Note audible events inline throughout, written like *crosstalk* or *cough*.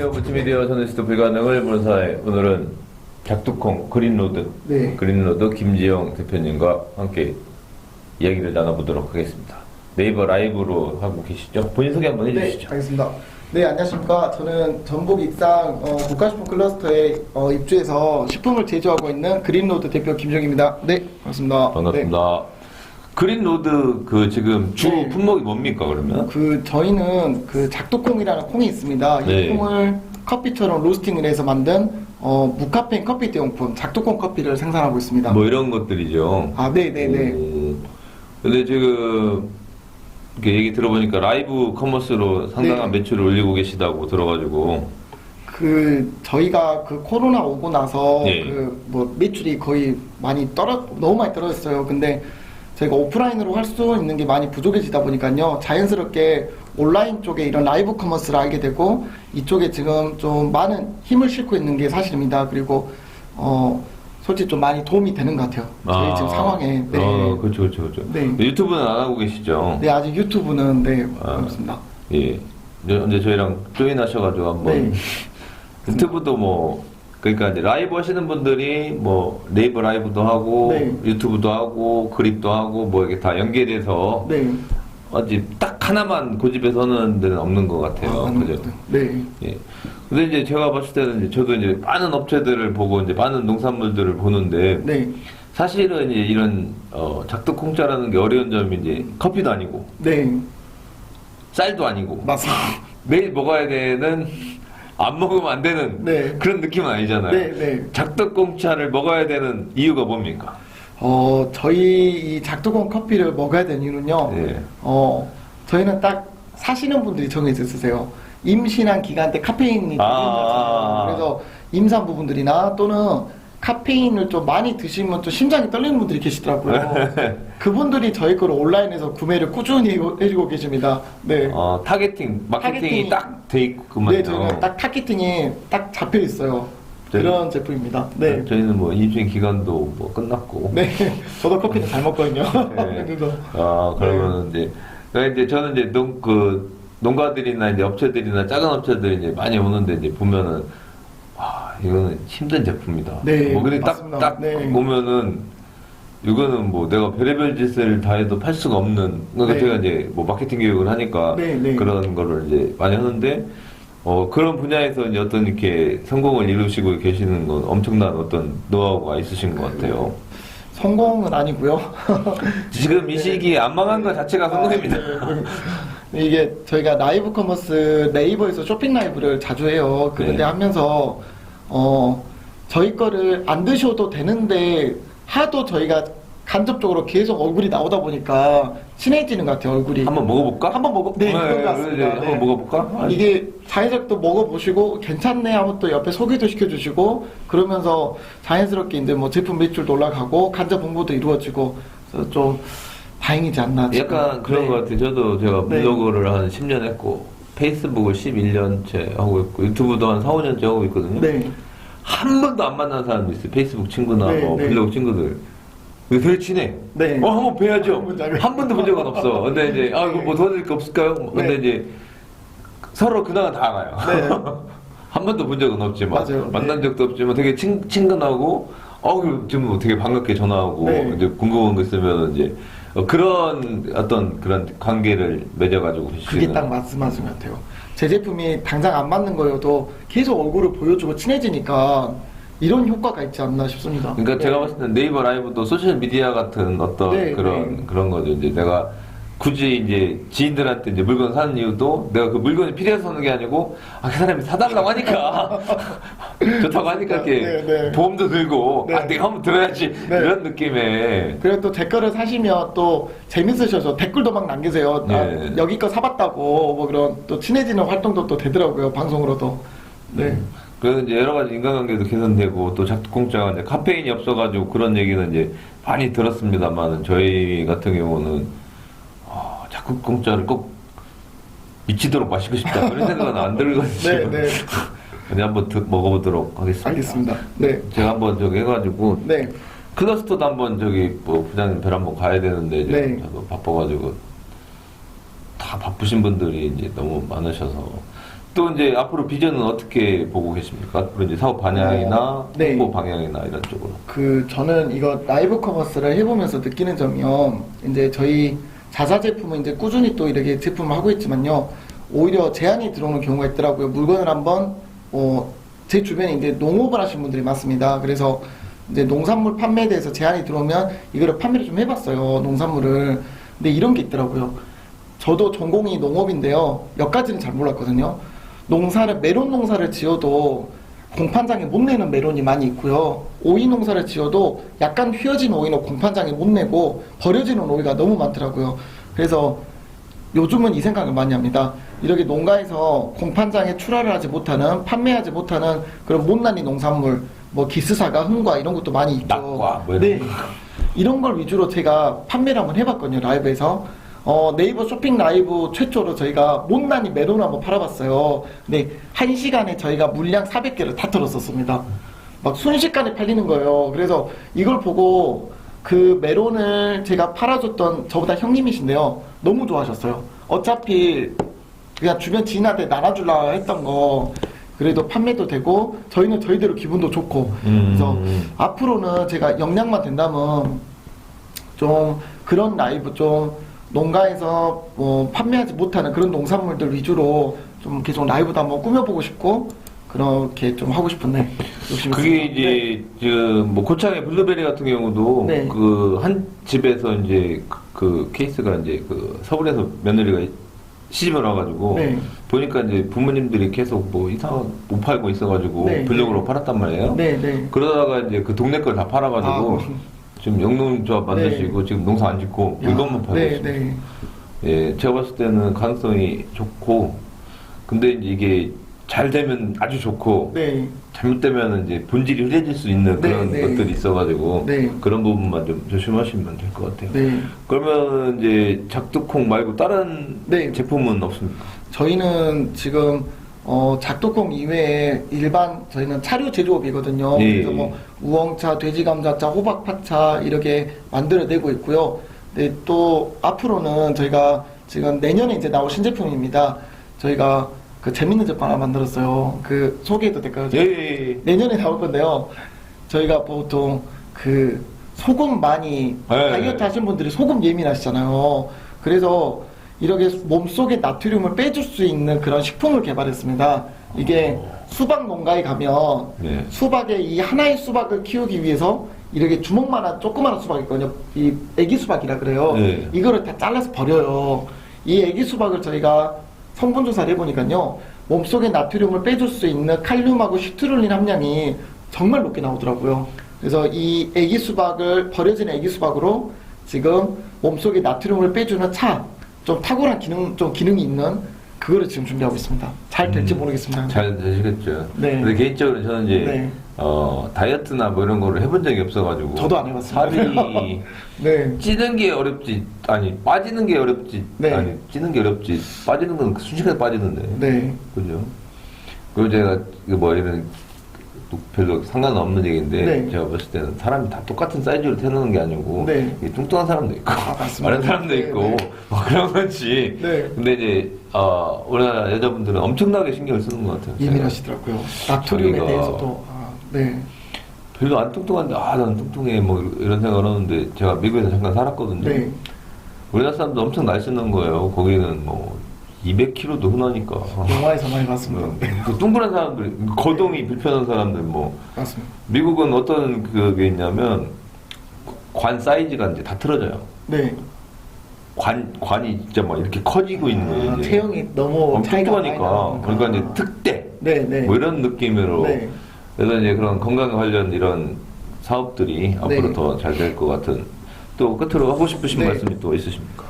안녕하세요. multi미디어 저널리스트 불가능을 본사의 오늘은 작두콩 그린로드 네. 그린로드 김지영 대표님과 함께 이야기를 나눠보도록 하겠습니다. 네이버 라이브로 하고 계시죠? 본인 소개 한번 네, 해주시죠. 알겠습니다. 네, 안녕하십니까. 저는 전북 익산 어, 국가식품 클러스터에 어, 입주해서 식품을 제조하고 있는 그린로드 대표 김정입니다. 네, 반갑습니다. 반갑습니다. 그린로드 그 지금 주 네. 품목이 뭡니까 네. 그러면? 그 저희는 그 작두콩이라는 콩이 있습니다. 네. 이 콩을 커피처럼 로스팅을 해서 만든 어, 무카페인 커피 대용품 작두콩 커피를 생산하고 있습니다. 뭐 이런 것들이죠. 아, 네, 네, 네. 오. 근데 지금 이렇게 얘기 들어보니까 라이브 커머스로 상당한 네. 매출을 올리고 계시다고 들어가지고 그 저희가 그 코로나 오고 나서 네. 그 뭐 매출이 거의 많이 떨어 너무 많이 떨어졌어요. 근데 저희가 오프라인으로 할 수 있는 게 많이 부족해지다 보니까요. 자연스럽게 온라인 쪽에 이런 라이브 커머스를 알게 되고 이쪽에 지금 좀 많은 힘을 싣고 있는 게 사실입니다. 그리고 어 솔직히 좀 많이 도움이 되는 것 같아요. 저희 지금 상황에. 네. 아, 그렇죠, 그렇죠, 그렇죠. 네. 유튜브는 안 하고 계시죠? 네, 아직 유튜브는 네, 아. 그렇습니다. 예. 이제 저희랑 조인하셔가지고 한번 네. 유튜브도 뭐 그러니까 이제 라이브 하시는 분들이 뭐 네이버 라이브도 하고 네. 유튜브도 하고 그립도 하고 뭐 이게 다 연계돼서 네. 아직 딱 하나만 고집해서는 데는 없는 것 같아요. 아, 그죠? 네. 예. 근데 이제 제가 봤을 때는 이제 저도 이제 많은 업체들을 보고 이제 많은 농산물들을 보는데 네. 사실은 이제 이런 어, 작두콩자라는 게 어려운 점이 이제 커피도 아니고 네. 쌀도 아니고 맞습니다. 매일 먹어야 되는 안 먹으면 안 되는 네. 그런 느낌은 아니잖아요. 네, 네. 작두콩차를 먹어야 되는 이유가 뭡니까? 어, 저희 이 작두콩 커피를 먹어야 되는 이유는요. 네. 어, 저희는 딱 사시는 분들이 정해져 있으세요. 임신한 기간 때 카페인이 아. 아~ 그래서 임산 부분들이나 또는 카페인을 좀 많이 드시면 좀 심장이 떨리는 분들이 계시더라고요. *laughs* 그분들이 저희 거를 온라인에서 구매를 꾸준히 해주고 계십니다. 네. 어, 타겟팅, 마케팅이 타겟팅이- 딱 돼 있구만요. 네, 저희는 딱 타겟팅이 딱 잡혀 있어요. 저희- 그런 제품입니다. 네. 저희는 뭐 입주인 기간도 뭐 끝났고. 네. 저도 커피는 잘 먹거든요. *laughs* 네. *laughs* 그래서 아, 그러면 이제, 그러니까 이제 저는 이제 농, 그, 농가들이나 이제 업체들이나 작은 업체들이 이제 많이 오는데 이제 보면은, 와, 이거는 힘든 제품이다. 네, 뭐, 근데 딱, 맞습니다. 딱 네. 보면은, 이거는 뭐 내가 별의별 짓을 다 해도 팔 수가 없는, 그러니까 네. 제가 이제 뭐 마케팅 교육을 하니까 네, 네. 그런 거를 이제 많이 하는데, 어, 그런 분야에서 이제 어떤 이렇게 성공을 이루시고 계시는 건 엄청난 어떤 노하우가 있으신 것 같아요. 성공은 아니고요. *laughs* 지금 이 시기에 안 망한 것 자체가 성공입니다. 네, *laughs* 이게 저희가 라이브 커머스 네이버에서 쇼핑 라이브를 자주 해요. 그런데 네. 하면서 어 저희 거를 안 드셔도 되는데 하도 저희가 간접적으로 계속 얼굴이 나오다 보니까 친해지는 것 같아요. 얼굴이. 한번 먹어볼까? 한번 먹어. 네, 그런 것 네, 같습니다. 한번 네. 먹어볼까? 이게 자연스럽게 또 먹어보시고 괜찮네 하면 또 옆에 소개도 시켜주시고 그러면서 자연스럽게 이제 뭐 제품 매출도 올라가고 간접 홍보도 이루어지고 그래서 좀 다행이지 않나. 지금. 약간 그런 네. 것 같아요. 저도 제가 네. 블로그를 한 10년 했고 페이스북을 11년째 하고 있고 유튜브도 한 4, 5년째 하고 있거든요. 네. 한 번도 안 만난 사람도 있어요. 페이스북 친구나 네, 뭐 네. 블로그 친구들. 근데 되게 친해. 네. 어, 한 번 뵈야죠. 한번 잘- 한 번도 본 적은 없어. 근데 이제, 아, 이거 뭐 도와드릴 거 없을까요? 근데 네. 이제 서로 근황은 다 알아요. 네. *laughs* 한 번도 본 적은 없지만 맞아요. 만난 네. 적도 없지만 되게 친, 친근하고 어우 지금 되게 반갑게 전화하고 네. 이제 궁금한 거 있으면 이제 어, 그런 어떤 그런 관계를 맺어가지고 그게 딱 말씀하신 것 같아요. 제 제품이 당장 안 맞는 거여도 계속 얼굴을 보여주고 친해지니까 이런 효과가 있지 않나 싶습니다. 그러니까 네. 제가 봤을 때 네이버 라이브도 소셜 미디어 같은 어떤 네, 그런 네. 그런 거죠. 이제 내가 굳이 이제 지인들한테 이제 물건 사는 이유도 내가 그 물건이 필요해서 사는 게 아니고 아 그 사람이 사달라고 하니까 *laughs* 좋다고 하니까 이렇게 네, 네. 보험도 들고 네. 아 내가 한번 들어야지 네. 이런 느낌의 그리고 또 댓글을 사시면 또 재밌으셔서 댓글도 막 남기세요. 아, 네. 여기 거 사봤다고 뭐 그런 또 친해지는 활동도 또 되더라고요 방송으로도. 네. 그래서 이제 여러 가지 인간관계도 개선되고 또 작두콩자가 이제 카페인이 없어가지고 그런 얘기는 이제 많이 들었습니다만 저희 같은 경우는 아, 작두콩자를 꼭 미치도록 마시고 싶다 그런 생각은 안 들거든요. 네, 네. *laughs* 근데 한번 드- 먹어보도록 하겠습니다. 알겠습니다. 네. 제가 한번 저기 해가지고 네. 클러스터도 한번 저기 뭐 부장님 별 한번 가야 되는데 이제 네. 저도 바빠가지고 다 바쁘신 분들이 이제 너무 많으셔서 또 이제 앞으로 비전은 어떻게 보고 계십니까? 앞으로 이제 사업 방향이나 어, 네. 홍보 방향이나 이런 쪽으로. 그 저는 이거 라이브 커머스를 해보면서 느끼는 점이요. 이제 저희 자사 제품은 이제 꾸준히 또 이렇게 제품을 하고 있지만요. 오히려 제한이 들어오는 경우가 있더라고요. 물건을 한번 어, 제 주변에 이제 농업을 하시는 분들이 많습니다. 그래서 이제 농산물 판매에 대해서 제한이 들어오면 이거를 판매를 좀 해봤어요. 농산물을. 근데 이런 게 있더라고요. 저도 전공이 농업인데요. 몇 가지는 잘 몰랐거든요. 농사를 메론 농사를 지어도 공판장에 못 내는 메론이 많이 있고요. 오이 농사를 지어도 약간 휘어진 오이는 공판장에 못 내고 버려지는 오이가 너무 많더라고요. 그래서 요즘은 이 생각을 많이 합니다. 이렇게 농가에서 공판장에 출하를 하지 못하는 판매하지 못하는 그런 못난이 농산물, 뭐 기스사과, 흥과 이런 것도 많이 있죠. 낙과 뭐 이런 네. 거. 이런 걸 위주로 제가 판매를 한번 해봤거든요 라이브에서 어, 네이버 쇼핑 라이브 최초로 저희가 못난이 메론 한번 팔아봤어요. 근데 한 시간에 저희가 물량 400개를 다 털었었습니다. 막 순식간에 팔리는 거예요. 그래서 이걸 보고 그 메론을 제가 팔아줬던 저보다 형님이신데요. 너무 좋아하셨어요. 어차피 그냥 주변 지인한테 나눠주려 했던 거 그래도 판매도 되고 저희는 저희대로 기분도 좋고. 그래서 음. 앞으로는 제가 역량만 된다면 좀 그런 라이브 좀 농가에서 뭐 판매하지 못하는 그런 농산물들 위주로 좀 계속 라이브도 한번 꾸며보고 싶고 그렇게 좀 하고 싶은데 욕심이 그게. 이제 저뭐 고창의 블루베리 같은 경우도 네. 그 한 집에서 이제 그, 그 케이스가 이제 그 서울에서 며느리가 시집을 와가지고 네. 보니까 이제 부모님들이 계속 뭐 이상한 못 팔고 있어가지고 네. 블록으로 팔았단 말이에요. 네, 네. 그러다가 이제 그 동네 걸 다 팔아가지고 아, 지금 영농조합 네. 만드시고 지금 농사 안 짓고 물건만 팔고 네, 있습니다. 네. 예, 제가 봤을 때는 가능성이 좋고 근데 이제 이게 잘 되면 아주 좋고 네. 잘못되면 이제 본질이 흐려질 수 있는 네, 그런 네. 것들이 있어가지고 네. 그런 부분만 좀 조심하시면 될 것 같아요. 네. 그러면 이제 작두콩 말고 다른 네. 제품은 없습니까? 저희는 지금 어, 작두콩 이외에 일반 저희는 차류 제조업이거든요. 예. 그래서 뭐 우엉차, 돼지감자차, 호박파차 이렇게 만들어내고 있고요. 네, 또 앞으로는 저희가 지금 내년에 이제 나올 신제품입니다. 저희가 그 재밌는 제품 하나 만들었어요. 그 소개해도 될까요? 예, 예, 예. 내년에 나올 건데요. 저희가 보통 그 소금 많이 네. 다이어트 하신 분들이 소금 예민하시잖아요. 그래서 이렇게 몸속에 나트륨을 빼줄 수 있는 그런 식품을 개발했습니다. 이게 수박 농가에 가면 네. 수박의 이 하나의 수박을 키우기 위해서 이렇게 주먹만한 조그마한 수박이 있거든요. 이 애기 수박이라 그래요. 네. 이거를 다 잘라서 버려요. 이 애기 수박을 저희가 성분 조사를 해보니까요. 몸속에 나트륨을 빼줄 수 있는 칼륨하고 시트룰린 함량이 정말 높게 나오더라고요. 그래서 이 애기 수박을 버려진 애기 수박으로 지금 몸속에 나트륨을 빼주는 차, 좀 탁월한 기능, 좀 기능이 있는 그거를 지금 준비하고 있습니다. 잘 될지 음, 모르겠습니다. 잘 되시겠죠. 네. 근데 개인적으로 저는 이제 네. 어, 다이어트나 뭐 이런 거를 해본 적이 없어가지고 저도 안 해봤습니다. 살이 *laughs* 네. 찌는 게 어렵지 아니 빠지는 게 어렵지 네. 아니 찌는 게 어렵지 빠지는 건 순식간에 빠지는데 네. 그죠? 그리고 제가 이거 뭐 이런 또 별로 상관없는 얘기인데 네. 제가 봤을 때는 사람이 다 똑같은 사이즈로 태어나는 게 아니고 네. 이게 뚱뚱한 사람도 있고 아. 마른 사람도 네, 있고 네. 뭐 그런 거지. 네. 근데 이제 어, 우리나라 여자분들은 엄청나게 신경을 쓰는 것 같아요. 예민하시더라고요. 자기가- 대해서도. 아, 네. 별로 안 뚱뚱한데 아 난 뚱뚱해 뭐 이런 생각을 하는데 제가 미국에서 잠깐 살았거든요. 네. 우리나라 사람도 엄청 날씬한 거예요. 거기는 뭐 200kg도 흔하니까. 영화에서 많이 봤습니다. 어, 네. 그 둥그런 사람들, 거동이 불편한 사람들 뭐 맞습니다. 미국은 어떤 그게 있냐면 관 사이즈가 이제 다 틀어져요. 네. 관 관이 진짜 막 이렇게 커지고 있는 거예요. 아, 이제. 체형이 너무 엄청 차이가 많이 뚱하니까 나니까. 그러니까 이제 특대 네, 네. 뭐 이런 느낌으로 네. 그래서 이제 그런 건강 관련 이런 사업들이 앞으로 네. 더 잘 될 것 같은 또 끝으로 하고 싶으신 네. 말씀이 또 있으십니까?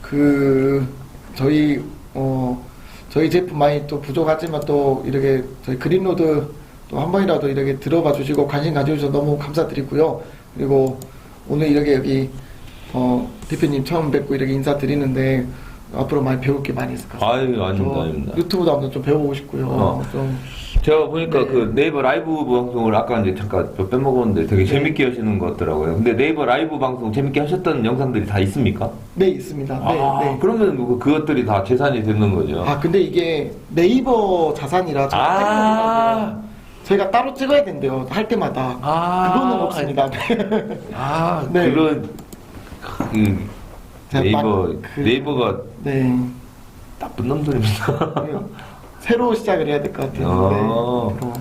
그 저희 어 저희 제품 많이 또 부족하지만 또 이렇게 저희 그린로드 또 한 번이라도 이렇게 들어봐 주시고 관심 가져주셔서 너무 감사드리고요. 그리고 오늘 이렇게 여기 어 대표님 처음 뵙고 이렇게 인사드리는데 앞으로 많이 배울 게 많이 있을 것 같아요. 아유 아닙니다 저 아닙니다. 유튜브도 한번 좀 배워보고 싶고요. 어. 좀 제가 보니까 네. 그 네이버 라이브 방송을 아까 이제 잠깐 저 빼먹었는데 되게 네. 재밌게 하시는 것 같더라고요. 근데 네이버 라이브 방송 재밌게 하셨던 영상들이 다 있습니까? 네 있습니다. 네, 아, 네. 그러면 뭐 그것들이 다 재산이 되는 거죠. 아 근데 이게 네이버 자산이라 제가 아. 저희가 따로 찍어야 된대요. 할 때마다. 아. 그거는 없습니다. *laughs* 아, 네. 그런 그 제가 네이버 막 그- 네이버가 네. 나쁜 놈들입니다. 새로 시작을 해야 될 것 같아요. 아. 네.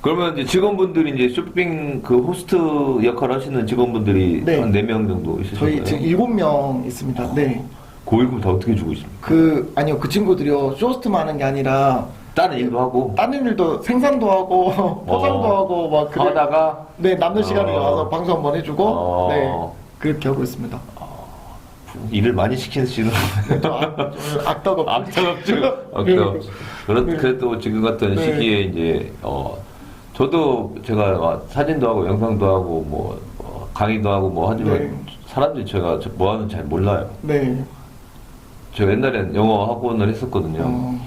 그러면 이제 직원분들이 이제 쇼핑 그 호스트 역할 하시는 직원분들이 네. 한 4명 정도 있으신가요? 저희 지금 일곱 명 있습니다. 네. 고일금 다 어떻게 주고 있습니까? 그 아니요 그 친구들이요 쇼스트만 하는 게 아니라 다른 일도 하고 다른 일도 생산도 하고 포장도 어. 하고 막 그래. 하다가 네 남는 시간에 어. 와서 방송 한번 해주고 어. 네 그렇게 하고 있습니다. 일을 많이 시키시는 좀 악- 좀 악덕 없. 악덕업주 네. 악덕 그런 네. 그래도 지금 같은 네. 시기에 이제 어 저도 제가 막 사진도 하고 영상도 하고 뭐 어, 강의도 하고 뭐 하지만 네. 사람들이 제가 저- 뭐 하는지 잘 몰라요. 네. 제가 옛날엔 영어 학원을 했었거든요. 어,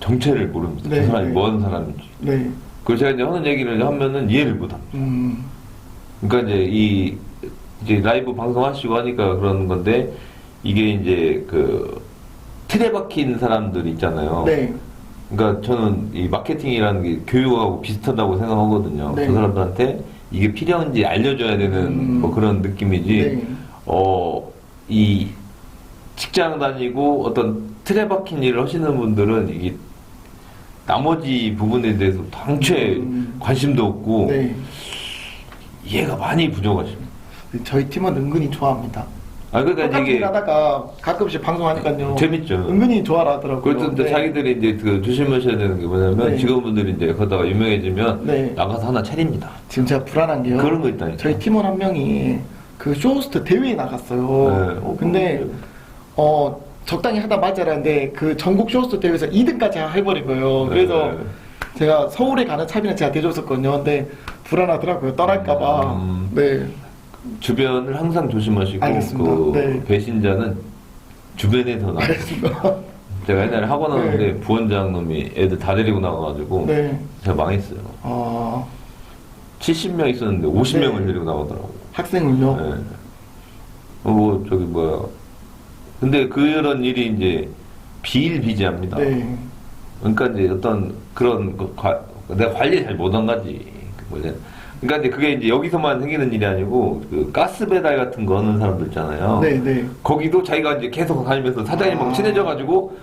정체를 모릅니다. 네, 그 사람이 네. 뭐 하는 사람인지. 네. 그래서 제가 이제 하는 얘기를 하면은 이해를 못 합니다. 음. 그러니까 이제 이 이제 라이브 방송하시고 하니까 그러는 건데 이게 이제 그 틀에 박힌 사람들 있잖아요. 네. 그러니까 저는 이 마케팅이라는 게 교육하고 비슷하다고 생각하거든요. 네. 그 사람들한테 이게 필요한지 알려줘야 되는 음. 뭐 그런 느낌이지. 네. 어, 이 직장 다니고 어떤 틀에 박힌 일을 하시는 분들은 이게 나머지 부분에 대해서 당최 음. 관심도 없고 네. 이해가 많이 부족하십니다. 저희 팀은 은근히 좋아합니다. 아 그러니까 똑같은 이게 일 하다가 가끔씩 방송하니까요. 재밌죠. 은근히 좋아하더라고요. 그래도 또 네. 자기들이 이제 그 조심하셔야 되는 게 뭐냐면 네. 직원분들이 이제 거다가 유명해지면 네. 나가서 하나 차립니다. 지금 제가 불안한 게요. 그런 거 있다니까. 저희 팀원 한 명이 그 쇼호스트 대회에 나갔어요. 네. 어, 근데 어 적당히 하다 맞아라는데 그 전국 쇼호스트 대회에서 2등까지 해버린 거예요. 그래서 네. 제가 서울에 가는 차비는 제가 대줬었거든요. 근데 불안하더라고요. 떠날까봐. 음. 네. 주변을 항상 조심하시고 알겠습니다. 그 네. 배신자는 주변에서 나. 알겠습니다. *laughs* 제가 옛날에 학원 하는데 네. 부원장 놈이 애들 다 데리고 나가가지고 네. 제가 망했어요. 어, 70명 있었는데 50명을 네. 데리고 나가더라고. 학생을요. 네. 어, 뭐 저기 뭐야. 근데 그런 일이 이제 비일비재합니다. 네. 그러니까 이제 어떤 그런 그 과- 내가 관리 잘 못한 거지. 그 뭐냐. 그러니까 이제 그게 이제 여기서만 생기는 일이 아니고 그 가스 배달 같은 거 하는 사람들 있잖아요. 네, 네. 거기도 자기가 이제 계속 다니면서 사장님하고 아. 친해져 가지고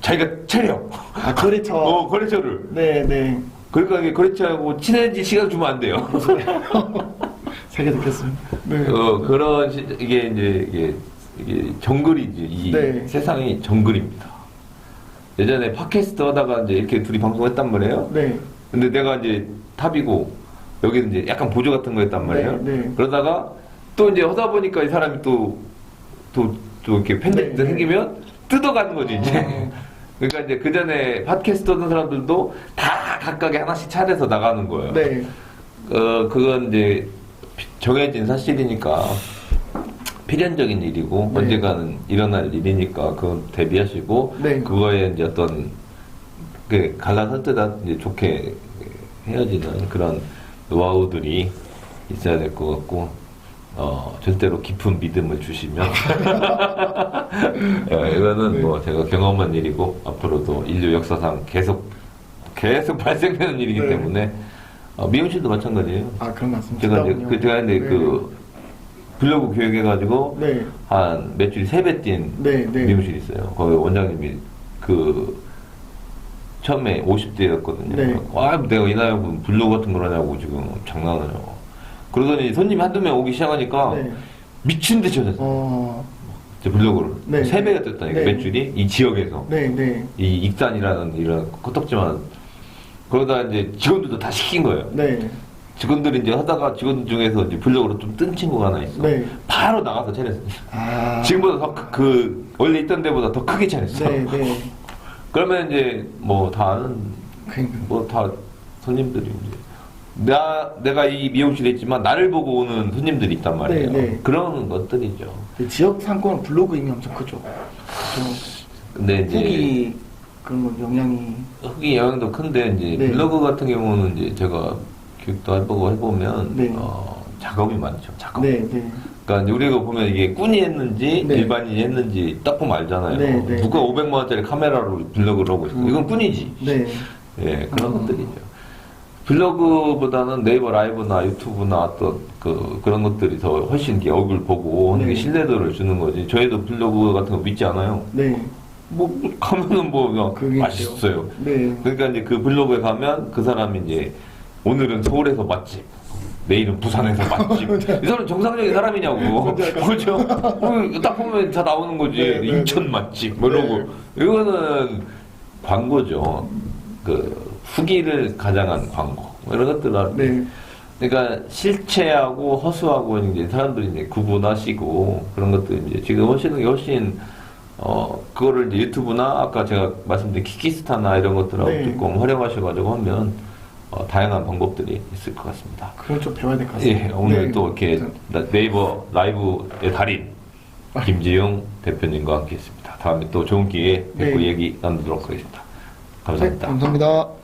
자기가 차려. 아, 거래처. *laughs* 어 거래처를. 네, 네. 그러니까 이게 거래처하고 친해질 시간 주면 안 돼요. *laughs* 세개 듣겠습니다. 네. 어 그런 시, 이게 이제 이게 이게 정글이지 이 네. 세상이 정글입니다. 예전에 팟캐스트 하다가 이제 이렇게 둘이 방송했단 말이에요. 네. 근데 내가 이제 탑이고 여기는 이제 약간 보조 같은 거 했단 말이에요. 네, 네. 그러다가 또 이제 하다 보니까 이 사람이 또 또 또 이렇게 팬들이 네, 네. 생기면 뜯어가는 거지 이제. 어. *laughs* 그러니까 이제 그 전에 팟캐스트 하던 사람들도 다 각각의 하나씩 차려서 나가는 거예요. 네. 어 그건 이제 정해진 사실이니까 필연적인 일이고 네. 언젠가는 일어날 일이니까 그건 대비하시고 네. 그거에 이제 어떤 그 갈라설 때다 이제 좋게 헤어지는 그런 노하우들이 있어야 될 것 같고 어 절대로 깊은 믿음을 주시면 *laughs* 예, 이거는 네. 뭐 제가 경험한 일이고 앞으로도 인류 역사상 계속 계속 *laughs* 발생되는 일이기 네. 때문에 어, 미용실도 마찬가지예요. 아, 그런 말씀 제가 이제. 그 제가 이제 네. 그 블로그 교육해가지고 네. 한 매출이 세배 뛴 네, 네. 미용실이 있어요. 거기 원장님이 그 처음에 50대였거든요. 네. 아, 내가 이 나이에 무슨 블로그 같은 걸 하냐고 지금 장난하냐고. 그러더니 손님이 한두 명 오기 시작하니까 네. 미친 듯이 하셨어요. 어, 제 블로그를. 네. 세 배가 됐다니까, 네. 매출이. 이 지역에서. 네, 네. 이 익산이라는 이런 코딱지만. 그러다 이제 직원들도 다 시킨 거예요. 네. 직원들이 이제 하다가 직원들 중에서 이제 블로그로 좀 뜬 친구가 하나 있어. 네. 바로 나가서 차렸어요. 아. 지금보다 더 그 원래 있던 데보다 더 크게 차렸어. 네, 네. 그러면 이제 뭐다 아는 그러니까. 뭐다 손님들이 이제 나 내가 이 미용실에 있지만 나를 보고 오는 손님들이 있단 말이에요. 네, 네. 그런 것들이죠. 그 지역 상권은 블로그 힘이 엄청 크죠. 좀 근데 이제 후기 그런 건 영향이 흑이 영향도 큰데 이제 네. 블로그 같은 경우는 이제 제가 교육도 해보고 해보면 네. 어, 작업이 많죠. 작업. 네, 네. 그러니까 우리가 보면 이게 꾼이 했는지 네. 일반인이 했는지 딱 보면 알잖아요. 네, 네. 누가 500만 원짜리 카메라로 블로그를 하고 있어. 음. 이건 꾼이지. 네. 예, 그런 음. 것들이죠. 블로그보다는 네이버 라이브나 유튜브나 어떤 그 그런 것들이 더 훨씬 이렇게 얼굴 보고 하는 게 네. 신뢰도를 주는 거지. 저희도 블로그 같은 거 믿지 않아요. 네. 뭐 가면은 뭐 그냥 그게 맛있어요. 네. 그러니까 이제 그 블로그에 가면 그 사람이 이제 오늘은 서울에서 맛집, 내일은 부산에서 *laughs* 맛집. 이 사람 정상적인 사람이냐고. *laughs* 그렇죠? 어, 딱 보면 다 나오는 거지. 네, 네, 인천 맛집, 뭐 이러고. 이거는 광고죠. 그 후기를 가장한 광고. 뭐 이런 것들 을 네. 그러니까 실체하고 허수하고 이제 사람들이 이제 구분하시고 그런 것들 이제 지금 하시는 게 훨씬 어 그거를 유튜브나 아까 제가 말씀드린 키키스타나 이런 것들하고 네. 조금 활용하셔가지고 하면 어, 다양한 방법들이 있을 것 같습니다. 그건 좀 배워야 될 것 같습니다. 예, 오늘 네. 또 이렇게 나- 네이버 라이브의 달인 김지용 대표님과 함께했습니다. 다음에 또 좋은 기회에 뵙고 네. 얘기 나누도록 하겠습니다. 네, 감사합니다. 감사합니다.